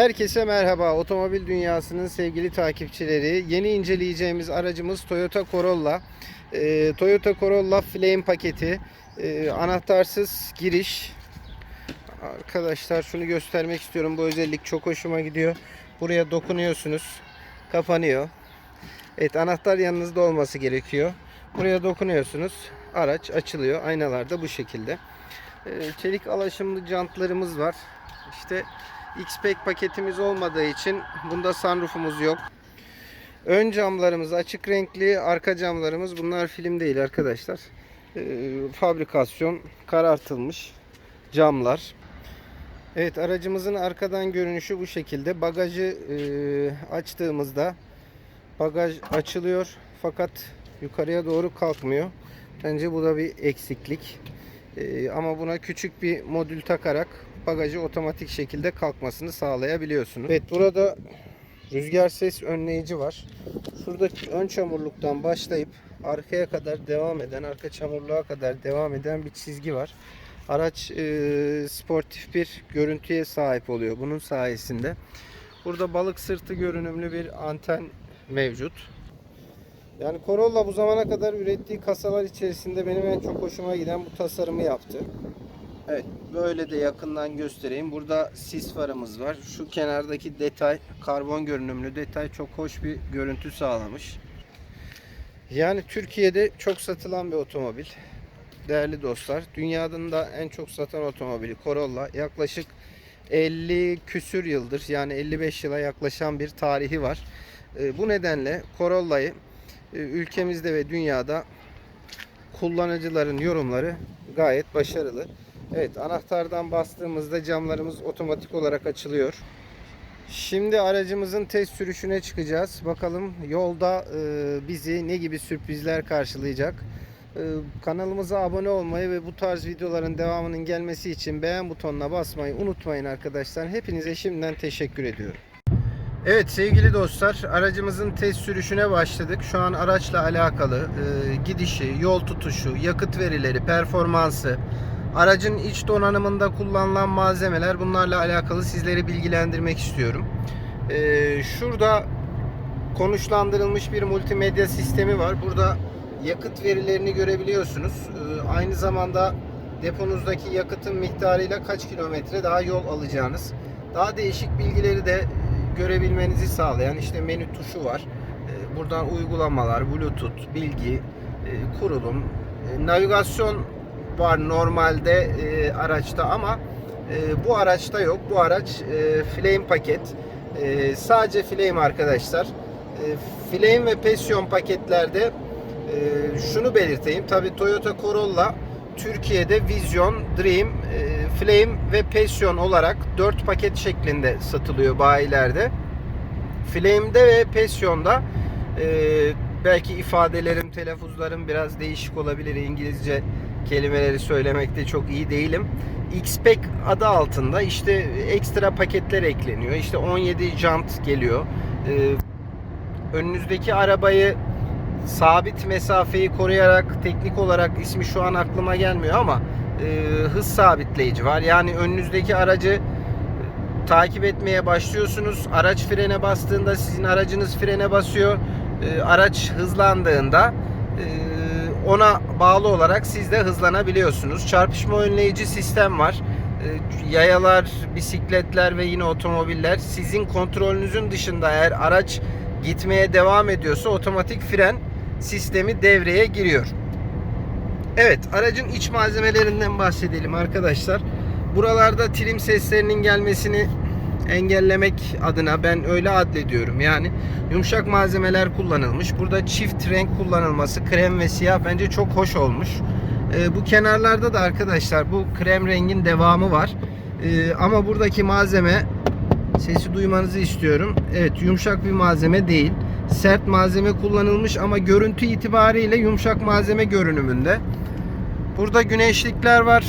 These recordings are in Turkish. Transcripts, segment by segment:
Herkese merhaba. Otomobil dünyasının sevgili takipçileri. Yeni inceleyeceğimiz aracımız Toyota Corolla. Ee, Toyota Corolla Flame paketi. Ee, anahtarsız giriş. Arkadaşlar şunu göstermek istiyorum. Bu özellik çok hoşuma gidiyor. Buraya dokunuyorsunuz. Kapanıyor. Evet anahtar yanınızda olması gerekiyor. Buraya dokunuyorsunuz. Araç açılıyor. Aynalar da bu şekilde. Ee, çelik alaşımlı jantlarımız var. İşte X-Pack paketimiz olmadığı için bunda sunroofumuz yok. Ön camlarımız açık renkli, arka camlarımız bunlar film değil arkadaşlar. Ee, fabrikasyon karartılmış camlar. Evet aracımızın arkadan görünüşü bu şekilde. Bagajı e, açtığımızda bagaj açılıyor fakat yukarıya doğru kalkmıyor. Bence bu da bir eksiklik. Ee, ama buna küçük bir modül takarak bagajı otomatik şekilde kalkmasını sağlayabiliyorsunuz. Evet burada rüzgar ses önleyici var. Şuradaki ön çamurluktan başlayıp arkaya kadar devam eden, arka çamurluğa kadar devam eden bir çizgi var. Araç e, sportif bir görüntüye sahip oluyor bunun sayesinde. Burada balık sırtı görünümlü bir anten mevcut. Yani Corolla bu zamana kadar ürettiği kasalar içerisinde benim en çok hoşuma giden bu tasarımı yaptı. Evet böyle de yakından göstereyim. Burada sis farımız var. Şu kenardaki detay karbon görünümlü detay çok hoş bir görüntü sağlamış. Yani Türkiye'de çok satılan bir otomobil. Değerli dostlar, dünyanın da en çok satan otomobili Corolla. Yaklaşık 50 küsür yıldır yani 55 yıla yaklaşan bir tarihi var. E, Bu nedenle Corolla'yı e, ülkemizde ve dünyada kullanıcıların yorumları gayet başarılı. Evet anahtardan bastığımızda camlarımız otomatik olarak açılıyor. Şimdi aracımızın test sürüşüne çıkacağız. Bakalım yolda e, bizi ne gibi sürprizler karşılayacak. E, kanalımıza abone olmayı ve bu tarz videoların devamının gelmesi için beğen butonuna basmayı unutmayın arkadaşlar. Hepinize şimdiden teşekkür ediyorum. Evet sevgili dostlar aracımızın test sürüşüne başladık. Şu an araçla alakalı e, gidişi, yol tutuşu, yakıt verileri, performansı, aracın iç donanımında kullanılan malzemeler bunlarla alakalı sizleri bilgilendirmek istiyorum. E, şurada konuşlandırılmış bir multimedya sistemi var. Burada yakıt verilerini görebiliyorsunuz. E, aynı zamanda deponuzdaki yakıtın miktarıyla kaç kilometre daha yol alacağınız. Daha değişik bilgileri de görebilmenizi sağlayan işte menü tuşu var. Ee, Buradan uygulamalar, Bluetooth, bilgi, e, kurulum, e, navigasyon var normalde e, araçta ama e, bu araçta yok. Bu araç e, Flame paket. E, Sadece Flame arkadaşlar. E, Flame ve Passion paketlerde e, şunu belirteyim. Tabi Toyota Corolla Türkiye'de Vision, Dream, e, Flame ve Passion olarak 4 paket şeklinde satılıyor bayilerde. Flame'de ve Passion'da e, belki ifadelerim, telaffuzlarım biraz değişik olabilir. İngilizce kelimeleri söylemekte çok iyi değilim. X-Pack adı altında işte ekstra paketler ekleniyor. İşte 17 jant geliyor. E, önünüzdeki arabayı sabit mesafeyi koruyarak teknik olarak ismi şu an aklıma gelmiyor ama e, hız sabitleyici var. Yani önünüzdeki aracı e, takip etmeye başlıyorsunuz. Araç frene bastığında sizin aracınız frene basıyor. E, araç hızlandığında e, ona bağlı olarak siz de hızlanabiliyorsunuz. Çarpışma önleyici sistem var. E, yayalar, bisikletler ve yine otomobiller sizin kontrolünüzün dışında eğer araç gitmeye devam ediyorsa otomatik fren sistemi devreye giriyor. Evet aracın iç malzemelerinden bahsedelim arkadaşlar. Buralarda trim seslerinin gelmesini engellemek adına ben öyle adlediyorum. Yani yumuşak malzemeler kullanılmış. Burada çift renk kullanılması krem ve siyah bence çok hoş olmuş. Ee, bu kenarlarda da arkadaşlar bu krem rengin devamı var. Ee, ama buradaki malzeme sesi duymanızı istiyorum. Evet yumuşak bir malzeme değil. Sert malzeme kullanılmış ama görüntü itibariyle yumuşak malzeme görünümünde. Burada güneşlikler var.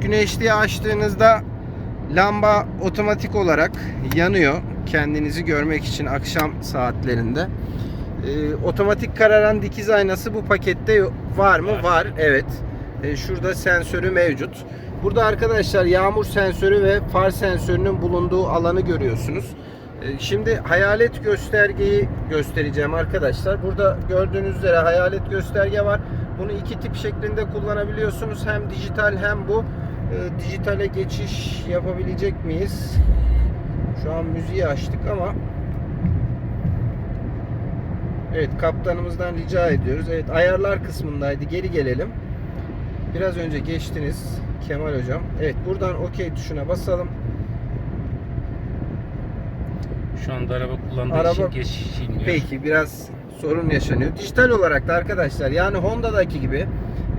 Güneşliği açtığınızda lamba otomatik olarak yanıyor. Kendinizi görmek için akşam saatlerinde. Ee, otomatik kararan dikiz aynası bu pakette var mı? Var. Evet. Ee, şurada sensörü mevcut. Burada arkadaşlar yağmur sensörü ve far sensörünün bulunduğu alanı görüyorsunuz. Ee, Şimdi hayalet göstergeyi göstereceğim arkadaşlar. Burada gördüğünüz üzere hayalet gösterge var. Bunu iki tip şeklinde kullanabiliyorsunuz. Hem dijital hem bu. Ee, dijitale geçiş yapabilecek miyiz? Şu an müziği açtık ama Evet kaptanımızdan rica ediyoruz. Evet ayarlar kısmındaydı. Geri gelelim. Biraz önce geçtiniz Kemal hocam. Evet buradan OK tuşuna basalım. Şu anda araba kullandığı Araba- için geçiş. Peki biraz sorun yaşanıyor. Dijital olarak da arkadaşlar yani Honda'daki gibi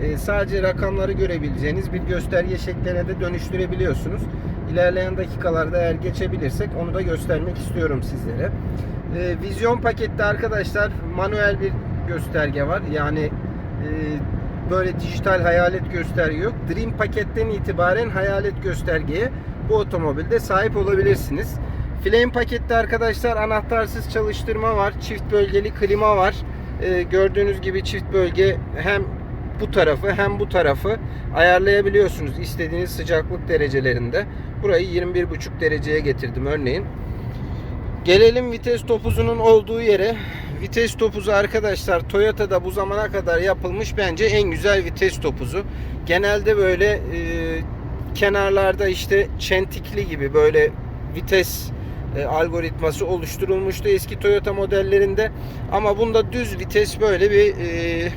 e, sadece rakamları görebileceğiniz bir gösterge şekline de dönüştürebiliyorsunuz. İlerleyen dakikalarda eğer geçebilirsek onu da göstermek istiyorum sizlere. E, vizyon pakette arkadaşlar manuel bir gösterge var. Yani e, böyle dijital hayalet gösterge yok. Dream paketten itibaren hayalet göstergeye bu otomobilde sahip olabilirsiniz. Flame pakette arkadaşlar anahtarsız çalıştırma var. Çift bölgeli klima var. Ee, gördüğünüz gibi çift bölge hem bu tarafı hem bu tarafı ayarlayabiliyorsunuz istediğiniz sıcaklık derecelerinde. Burayı 21,5 dereceye getirdim örneğin. Gelelim vites topuzunun olduğu yere. Vites topuzu arkadaşlar Toyota'da bu zamana kadar yapılmış bence en güzel vites topuzu. Genelde böyle e, kenarlarda işte çentikli gibi böyle vites e, algoritması oluşturulmuştu eski Toyota modellerinde. Ama bunda düz vites böyle bir e,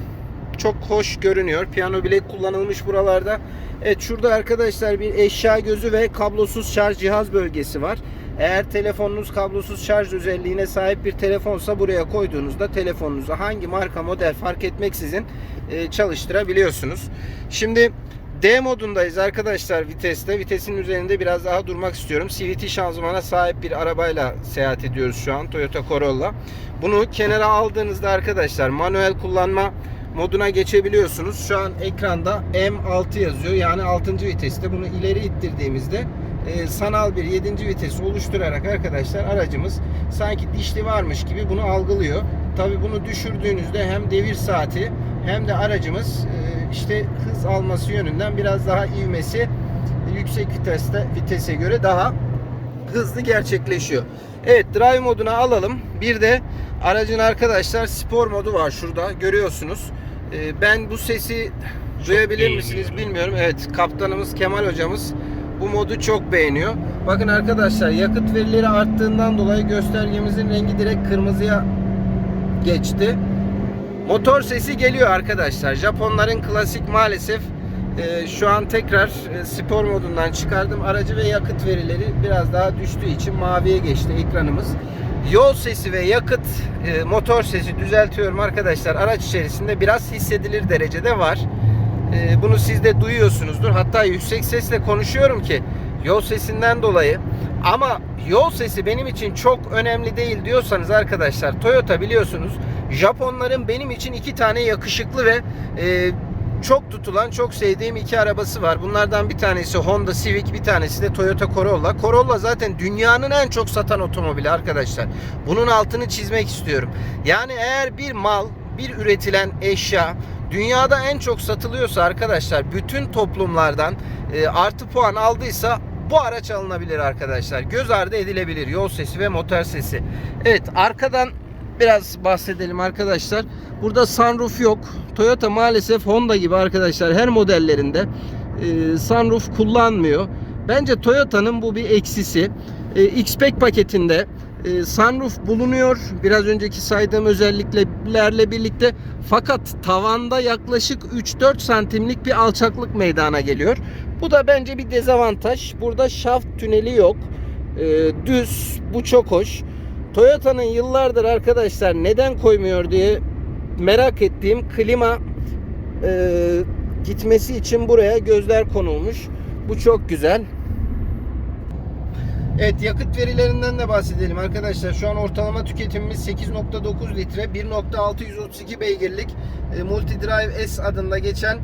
çok hoş görünüyor. Piyano bilek kullanılmış buralarda. Evet şurada arkadaşlar bir eşya gözü ve kablosuz şarj cihaz bölgesi var. Eğer telefonunuz kablosuz şarj özelliğine sahip bir telefonsa buraya koyduğunuzda telefonunuzu hangi marka model fark etmeksizin e, çalıştırabiliyorsunuz. Şimdi D modundayız arkadaşlar viteste. Vitesin üzerinde biraz daha durmak istiyorum. CVT şanzımana sahip bir arabayla seyahat ediyoruz şu an. Toyota Corolla. Bunu kenara aldığınızda arkadaşlar manuel kullanma moduna geçebiliyorsunuz. Şu an ekranda M6 yazıyor. Yani 6. viteste. Bunu ileri ittirdiğimizde e, sanal bir 7. vites oluşturarak arkadaşlar aracımız sanki dişli varmış gibi bunu algılıyor. Tabi bunu düşürdüğünüzde hem devir saati hem de aracımız e, işte hız alması yönünden biraz daha ivmesi yüksek viteste vitese göre daha hızlı gerçekleşiyor. Evet drive moduna alalım. Bir de aracın arkadaşlar spor modu var şurada görüyorsunuz. E, ben bu sesi duyabilir beğeniyorum. misiniz bilmiyorum. Evet kaptanımız Kemal hocamız bu modu çok beğeniyor. Bakın arkadaşlar yakıt verileri arttığından dolayı göstergemizin rengi direkt kırmızıya geçti. Motor sesi geliyor arkadaşlar. Japonların klasik maalesef e, şu an tekrar e, spor modundan çıkardım. Aracı ve yakıt verileri biraz daha düştüğü için maviye geçti ekranımız. Yol sesi ve yakıt e, motor sesi düzeltiyorum arkadaşlar. Araç içerisinde biraz hissedilir derecede var. E, bunu siz de duyuyorsunuzdur. Hatta yüksek sesle konuşuyorum ki yol sesinden dolayı. Ama yol sesi benim için çok önemli değil diyorsanız arkadaşlar Toyota biliyorsunuz Japonların benim için iki tane yakışıklı ve e, çok tutulan, çok sevdiğim iki arabası var. Bunlardan bir tanesi Honda Civic, bir tanesi de Toyota Corolla. Corolla zaten dünyanın en çok satan otomobili arkadaşlar. Bunun altını çizmek istiyorum. Yani eğer bir mal, bir üretilen eşya dünyada en çok satılıyorsa arkadaşlar bütün toplumlardan e, artı puan aldıysa bu araç alınabilir arkadaşlar. Göz ardı edilebilir yol sesi ve motor sesi. Evet arkadan biraz bahsedelim arkadaşlar. Burada sunroof yok. Toyota maalesef Honda gibi arkadaşlar her modellerinde e, sunroof kullanmıyor. Bence Toyota'nın bu bir eksisi. E, X-Pack paketinde e, sunroof bulunuyor. Biraz önceki saydığım özelliklerle birlikte fakat tavanda yaklaşık 3-4 santimlik bir alçaklık meydana geliyor. Bu da bence bir dezavantaj. Burada şaft tüneli yok. E, düz. Bu çok hoş. Toyota'nın yıllardır arkadaşlar neden koymuyor diye merak ettiğim klima e, gitmesi için buraya gözler konulmuş. Bu çok güzel. Evet yakıt verilerinden de bahsedelim arkadaşlar. Şu an ortalama tüketimimiz 8.9 litre, 1.632 beygirlik e, Multidrive S adında geçen e,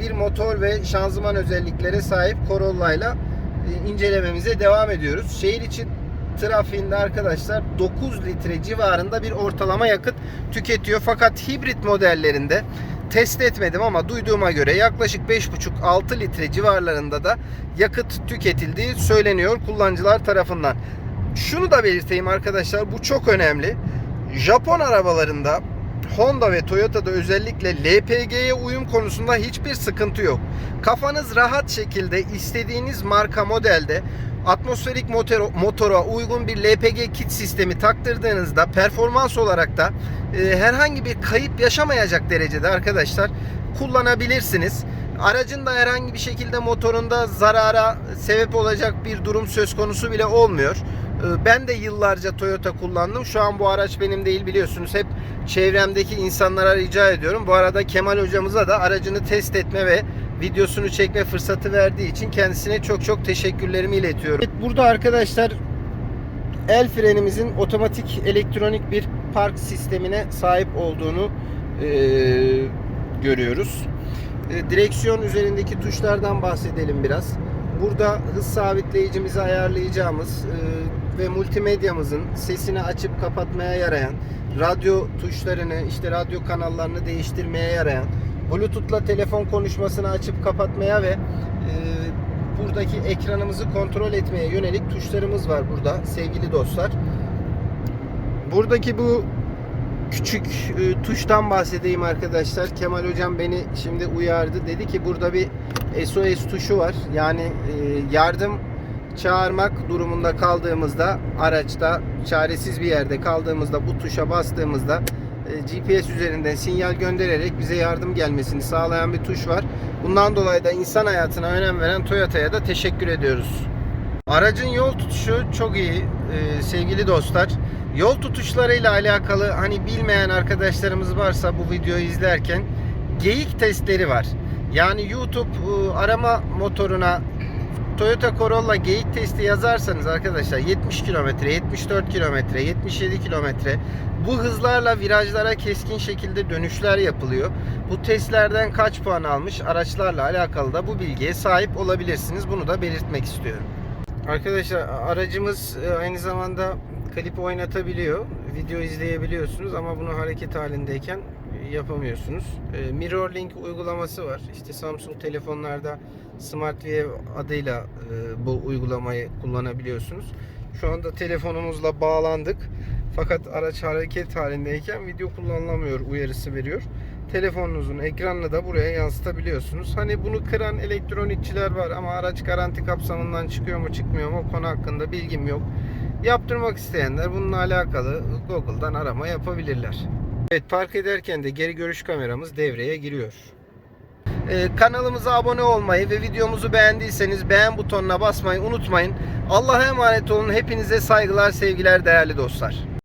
bir motor ve şanzıman özelliklere sahip Corolla ile incelememize devam ediyoruz. Şehir içi trafiğinde arkadaşlar 9 litre civarında bir ortalama yakıt tüketiyor. Fakat hibrit modellerinde test etmedim ama duyduğuma göre yaklaşık 5,5-6 litre civarlarında da yakıt tüketildiği söyleniyor kullanıcılar tarafından. Şunu da belirteyim arkadaşlar bu çok önemli. Japon arabalarında Honda ve Toyota'da özellikle LPG'ye uyum konusunda hiçbir sıkıntı yok. Kafanız rahat şekilde istediğiniz marka modelde atmosferik motor, motora uygun bir LPG kit sistemi taktırdığınızda performans olarak da e, herhangi bir kayıp yaşamayacak derecede arkadaşlar kullanabilirsiniz. Aracın da herhangi bir şekilde motorunda zarara sebep olacak bir durum söz konusu bile olmuyor. E, Ben de yıllarca Toyota kullandım. Şu an bu araç benim değil biliyorsunuz. Hep çevremdeki insanlara rica ediyorum. Bu arada Kemal hocamıza da aracını test etme ve videosunu çekme fırsatı verdiği için kendisine çok çok teşekkürlerimi iletiyorum. Evet, burada arkadaşlar el frenimizin otomatik elektronik bir park sistemine sahip olduğunu eee, görüyoruz. E, direksiyon üzerindeki tuşlardan bahsedelim biraz. Burada hız sabitleyicimizi ayarlayacağımız e, ve multimedyamızın sesini açıp kapatmaya yarayan, radyo tuşlarını, işte radyo kanallarını değiştirmeye yarayan, Bluetooth'la telefon konuşmasını açıp kapatmaya ve e, buradaki ekranımızı kontrol etmeye yönelik tuşlarımız var burada sevgili dostlar. Buradaki bu küçük e, tuştan bahsedeyim arkadaşlar. Kemal hocam beni şimdi uyardı. Dedi ki burada bir SOS tuşu var. Yani e, yardım çağırmak durumunda kaldığımızda araçta çaresiz bir yerde kaldığımızda bu tuşa bastığımızda e, GPS üzerinden sinyal göndererek bize yardım gelmesini sağlayan bir tuş var. Bundan dolayı da insan hayatına önem veren Toyota'ya da teşekkür ediyoruz. Aracın yol tutuşu çok iyi e, sevgili dostlar. Yol tutuşlarıyla alakalı hani bilmeyen arkadaşlarımız varsa bu videoyu izlerken geyik testleri var. Yani YouTube e, arama motoruna Toyota Corolla geyik testi yazarsanız arkadaşlar 70 kilometre, 74 kilometre, 77 kilometre bu hızlarla virajlara keskin şekilde dönüşler yapılıyor. Bu testlerden kaç puan almış araçlarla alakalı da bu bilgiye sahip olabilirsiniz. Bunu da belirtmek istiyorum. Arkadaşlar aracımız e, aynı zamanda klip oynatabiliyor. Video izleyebiliyorsunuz ama bunu hareket halindeyken yapamıyorsunuz. E, Mirrorlink uygulaması var. İşte Samsung telefonlarda Smart View adıyla e, bu uygulamayı kullanabiliyorsunuz. Şu anda telefonumuzla bağlandık. Fakat araç hareket halindeyken video kullanılamıyor uyarısı veriyor. Telefonunuzun ekranını da buraya yansıtabiliyorsunuz. Hani bunu kıran elektronikçiler var ama araç garanti kapsamından çıkıyor mu çıkmıyor mu o konu hakkında bilgim yok. Yaptırmak isteyenler bununla alakalı Google'dan arama yapabilirler. Evet park ederken de geri görüş kameramız devreye giriyor. Ee, kanalımıza abone olmayı ve videomuzu beğendiyseniz beğen butonuna basmayı unutmayın. Allah'a emanet olun. Hepinize saygılar, sevgiler değerli dostlar.